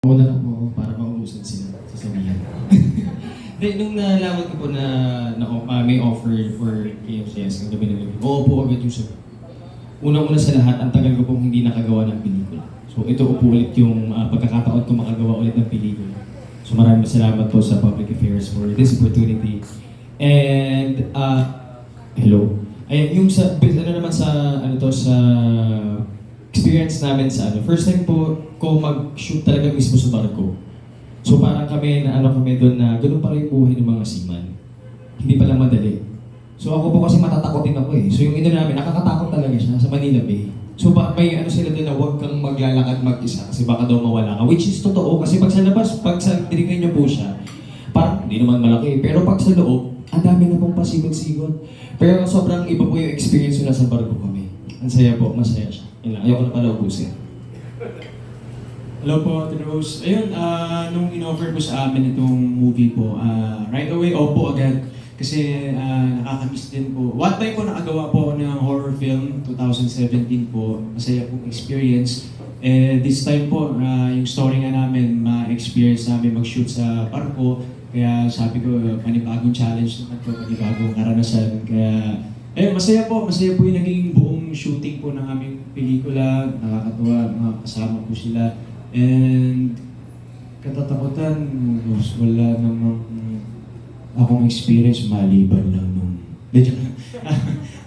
Wala na po para maubusan sila sa sabihan. Then, nung nalaman ko po na, na ah, may offer for KFCS ng gabi ng gabi, oo po agad yung sagot. Unang-una sa lahat, ang tagal ko pong hindi nakagawa ng pelikula. So ito po ulit yung ah, pagkakataon ko makagawa ulit ng pelikula. So maraming salamat po sa Public Affairs for this opportunity. And, ah, hello. Ay, yung sa, ano naman sa, ano to, sa experience namin sa ano, first time po ko mag-shoot talaga mismo sa barko. So parang kami na ano kami doon na ganun pala yung buhay ng mga seaman. Hindi pala madali. So ako po kasi matatakotin ako eh. So yung ino namin, nakakatakot talaga siya sa Manila Bay. So ba, may ano sila doon na huwag kang maglalakad mag-isa kasi baka daw mawala ka. Which is totoo kasi pag sa labas, pag sa tinignan niyo po siya, parang hindi naman malaki. Pero pag sa loob, ang dami na pong pasigot-sigot. Pero sobrang iba po yung experience nila sa barko kami. Ang saya po, masaya siya. Yun lang, ayoko na pala ubusin. Hello po, Ate Rose. Ayun, ah, nung in-offer po sa amin itong movie po, ah, right away, opo agad. Kasi ah, nakakamiss din po. One time po nakagawa po ng horror film, 2017 po. Masaya pong experience. Eh, this time po, ah, yung story nga namin, ma-experience namin mag-shoot sa barko. Kaya sabi ko, panibagong challenge naman po, panibagong karanasan. Kaya, eh, masaya po. Masaya po yung naging buong shooting po ng aming pelikula. Nakakatuwa, mga kasama po sila. And katatakutan, Rose, wala namang akong experience maliban lang nung... Medyo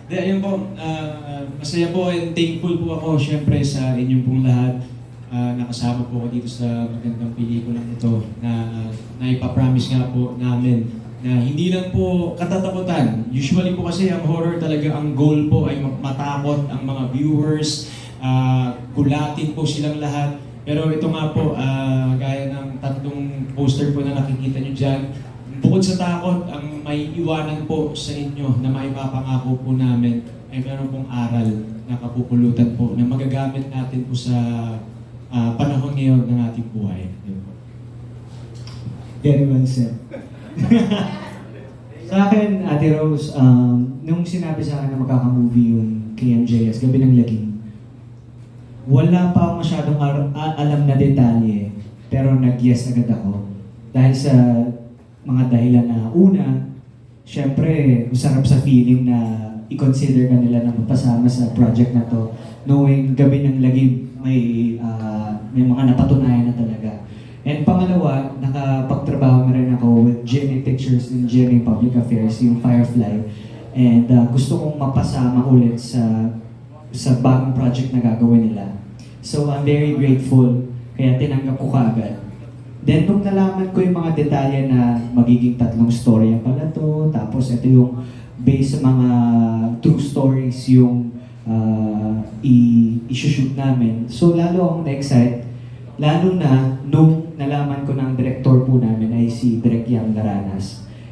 Di, ayun po, ah, masaya po and thankful po ako syempre sa inyong pong lahat. Ah, nakasama po ako dito sa magandang pelikulang ito na na ipapromise nga po namin na hindi lang po katatakutan. Usually po kasi ang horror talaga ang goal po ay matakot ang mga viewers, ah, gulatin po silang lahat. Pero ito nga po, ah, gaya ng tatlong poster po na nakikita nyo dyan, bukod sa takot, ang may iwanan po sa inyo na maipapangako po namin ay meron pong aral na kapupulutan po na magagamit natin po sa ah, panahon ngayon ng ating buhay. Very well said. sa akin, Ate Rose, um, nung sinabi sa akin na magkakamovie yung KMJS, Gabi ng Laging, wala pa masyadong alam na detalye, pero nag-yes agad ako. Dahil sa mga dahilan na una, syempre, masarap sa feeling na i-consider ka nila na mapasama sa project na to, knowing Gabi ng Laging may, ah, may mga napatunayan na talaga. And pangalawa, nakapagtrabaho na rin ako with GMA Pictures and GMA Public Affairs, yung Firefly. And uh, gusto kong mapasama ulit sa sa bagong project na gagawin nila. So I'm very grateful, kaya tinanggap ko kaagad. Then nung nalaman ko yung mga detalye na magiging tatlong storya pala to, tapos ito yung based sa mga true stories yung uh, i-shoot namin. So lalo akong na-excite, lalo na nung nalaman ko ang director po namin ay si Direk Yang Laranas.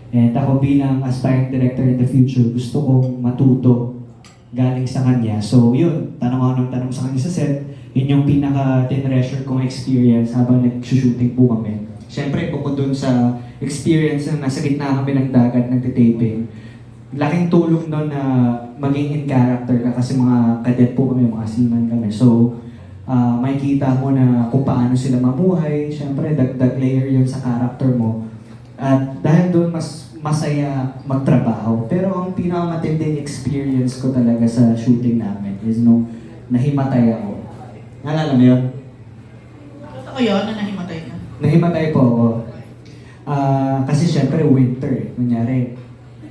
And ako bilang aspiring director in the future, gusto kong matuto galing sa kanya. So yun, tanong ako ng tanong sa kanya sa set, yun yung pinaka-treasure kong experience habang nag-shooting po kami. Siyempre, bukod dun sa experience na nasa gitna kami ng dagat nagtitaping, laking tulong nun na maging in character ka kasi mga cadet po kami, mga seaman kami. So, ah makikita mo na kung paano sila mamuhay. Siyempre, dagdag layer yun sa character mo. At dahil doon, mas masaya magtrabaho. Pero ang pinakamatinding experience ko talaga sa shooting namin is nung nahimatay ako. Naalala mo yun? Totoo yun na nahimatay ka? Nahimatay po ako. Ah, kasi syempre winter eh. Kunyari,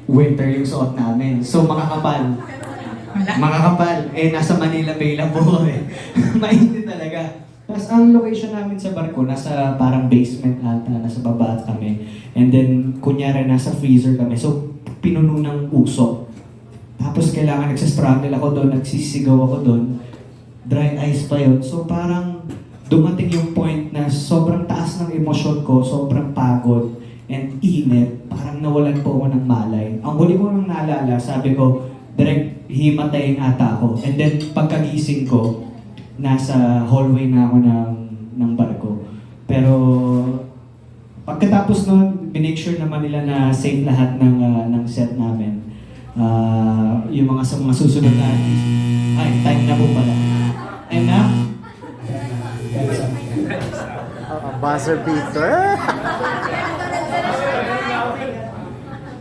winter yung suot namin. So makakapal. Wala. Makakapal. Eh, nasa Manila Bay lang po kami. Mainit talaga. Tapos ang location namin sa barko, nasa parang basement ata, nasa baba kami. And then, kunyari, nasa freezer kami. So, pinuno ng usok. Tapos kailangan nagsastruggle ako doon, nagsisigaw ako doon. Dry ice pa yun. So parang dumating yung point na sobrang taas ng emosyon ko, sobrang pagod and init. Parang nawalan po ako ng malay. Ang huli ko nang naalala, sabi ko, direct himatayin ata ako. And then pagkagising ko, nasa hallway na ako ng, ng barko. Pero pagkatapos nun, binake sure naman nila na safe lahat ng, ah, ng set namin. Ah, yung mga sa mga susunod na ay time na po pala. Time na? Buzzer beater.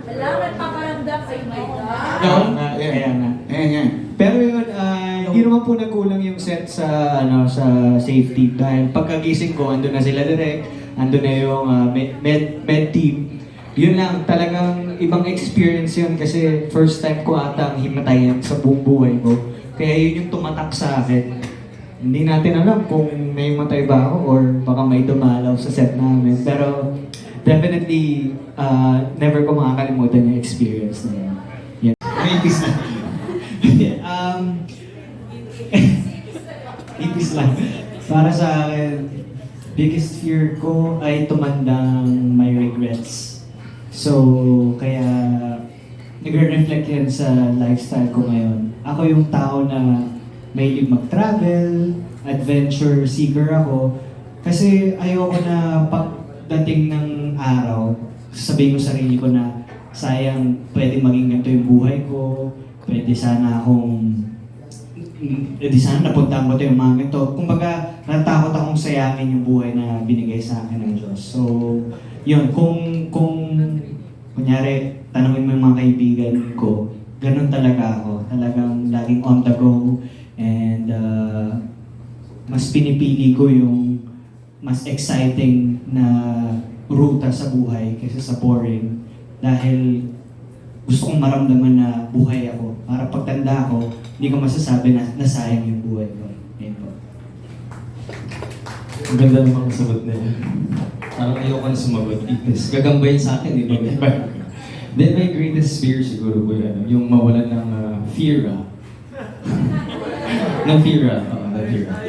Wala, nagpaparamdam. Ay, my God. Oo nga, kaya nga. Ayan, yan. Pero yun, ah, hindi naman po nagkulang yung set sa ano sa safety dahil pagkagising ko, andun na sila direct, andun na yung ah, med, med, med team. Yun lang, talagang ibang experience yun kasi first time ko ata ang himatayan sa buong buhay ko. Kaya yun yung tumatak sa akin. Hindi natin alam kung may matay ba ako or baka may dumalaw sa set namin. Pero definitely, ah, never ko makakalimutan yung experience na yun. Yan. May kiss na. Hindi, um, ipis lang. Para sa akin, biggest fear ko ay tumandang may regrets. So, kaya nagre-reflect yan sa lifestyle ko ngayon. Ako yung tao na may mag-travel, adventure seeker ako. Kasi ayoko na pagdating ng araw, sabihin ko sa sarili ko na sayang pwede maging ganito yung buhay ko, pwede sana akong eh di sana napuntahan ko ito yung mga ganito. Kumbaga, natakot akong sayangin yung buhay na binigay sa akin ng Diyos. So, yun, kung, kung, kunyari, tanongin mo yung mga kaibigan ko, ganun talaga ako. Talagang laging on the go. And, uh, mas pinipili ko yung mas exciting na ruta sa buhay kaysa sa boring. Dahil gusto kong maramdaman na buhay ako. Para pagtanda ko, hindi ko masasabi na nasayang yung buhay ko. Yan po. Ang ganda ng mga sagot na yan. Parang ayoko na sumagot. Ipis. Gagambayin sa akin, di ba? Then my greatest fear siguro po yung, ano, yung mawalan ng ah, fear ah. ng fear ah. Oo, ng fear ah.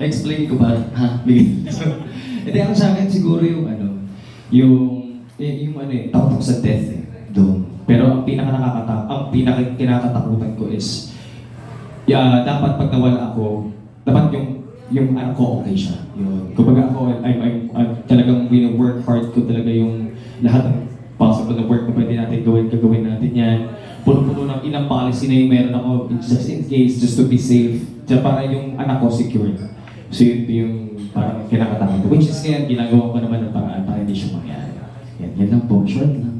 Explain ko ba? Ha? Hindi, ang sa akin siguro yung ano, yung, eh, yung ano eh, takot ako sa death eh. Doon. Pero ang pinaka nakakata ang pinaka kinakatakutan ko is, yeah, dapat pag nawala ako, dapat yung yung anak ko okay siya. Yun. Kumbaga ako, I'm, I'm, I'm talagang work hard ko talaga yung lahat ng possible na work na pwede natin gawin, gagawin natin yan. Puno-puno ng ilang policy na yung meron ako, just in case, just to be safe. Diyan para yung anak ko secured. So yun yung parang kinakatakot ko. Which is ngayon, ginagawa ko naman ng paraan para hindi siya mangyari. Yan, yan lang po. Short lang.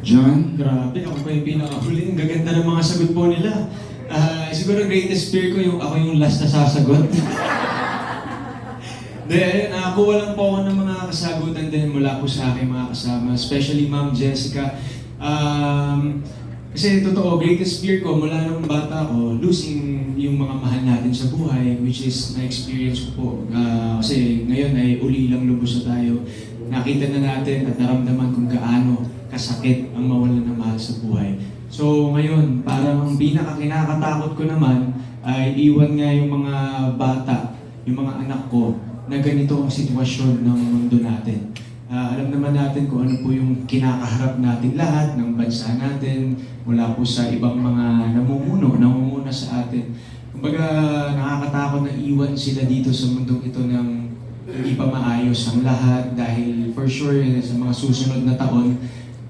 John? Grabe, ako pa yung pinakahuli. Ang gaganda ng mga sagot po nila. Ah, siguro greatest fear ko yung ako yung last na sasagot. Then, uh, kuha lang po ako ng mga kasagutan din mula po sa aking mga kasama, especially Ma'am Jessica. Um, kasi totoo, greatest fear ko mula nung bata ko, losing yung mga mahal natin sa buhay, which is na-experience ko po. Ah, kasi ngayon ay uli lang lubos na tayo. Nakita na natin at naramdaman kung gaano kasakit ang mawalan ng mahal sa buhay. So ngayon, parang ang pinaka-kinakatakot ko naman ay iwan nga yung mga bata, yung mga anak ko, na ganito ang sitwasyon ng mundo natin. Ah, alam naman natin kung ano po yung kinakaharap natin lahat ng bansa natin mula po sa ibang mga namumuno, namumuna sa atin. Kumbaga, nakakatakot na iwan sila dito sa mundong ito ng hindi pa maayos ang lahat dahil for sure eh, sa mga susunod na taon,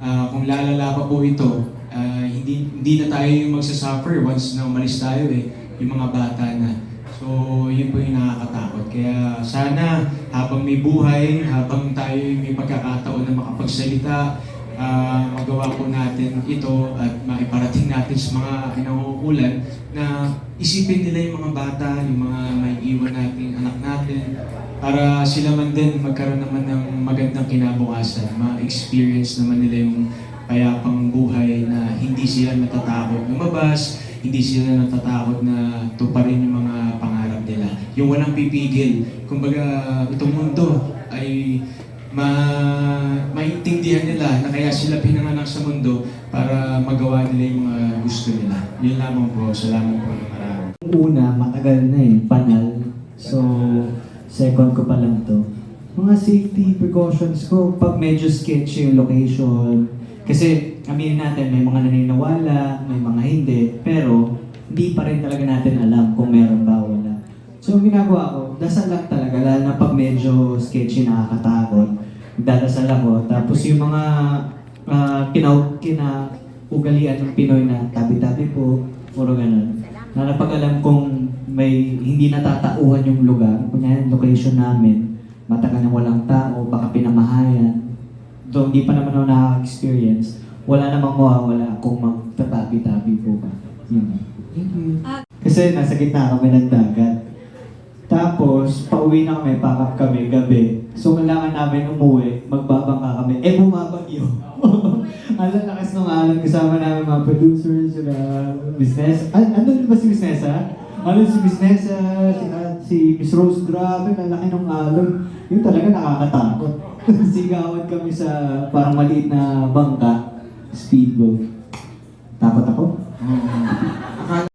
ah, kung lalala pa po ito, ah, hindi, hindi na tayo yung magsasuffer once na umalis tayo eh, yung mga bata na. So, yun po yung nakakatakot. Kaya sana habang may buhay, habang tayo may pagkakataon na makapagsalita, ah, magawa po natin ito at maiparating natin sa mga kinauukulan na isipin nila yung mga bata, yung mga may iwan nating anak natin, para sila man din magkaroon naman ng magandang kinabukasan, ma-experience naman nila yung payapang buhay na hindi sila natatakot lumabas, hindi sila natatakot na tuparin yung mga pangarap nila. Yung walang pipigil. Kumbaga, itong mundo ay ma maintindihan nila na kaya sila pinanganak sa mundo para magawa nila yung mga gusto nila. Yun lamang po. Salamat po ng marami. Una, matagal na eh, panal. So, second ko pa lang to. Mga safety precautions ko, pag medyo sketchy yung location, kasi aminin natin, may mga naniniwala, may mga hindi, pero hindi pa rin talaga natin alam kung meron ba. So, ginagawa ko, dasal lang talaga, lalo na pag medyo sketchy, nakakatakot. Dadasal ako. Tapos yung mga uh, kina, kinaugalian ng Pinoy na tabi-tabi po, puro ganun. Na napag alam kong may hindi natatauhan yung lugar. Kunya location namin, matagal na walang tao, baka pinamahayan. Though hindi pa naman ako nakaka-experience, wala namang mawawala kung magtatabi-tabi po ka. Yun. Kasi nasa gitna kami ng dagat. Tapos, pauwi na kami, pack up kami gabi. So, kailangan namin umuwi, magbabangka kami. Eh, bumabagyo. Alam, lakas ng alon kasama namin mga producers, sila business. An ano ba si business, ha? Ano si business, si, ah, si Miss Rose, grabe, lalaki ng alon. Yung talaga nakakatakot. Sigawan kami sa parang maliit na bangka, speedboat. Takot ako? Oo.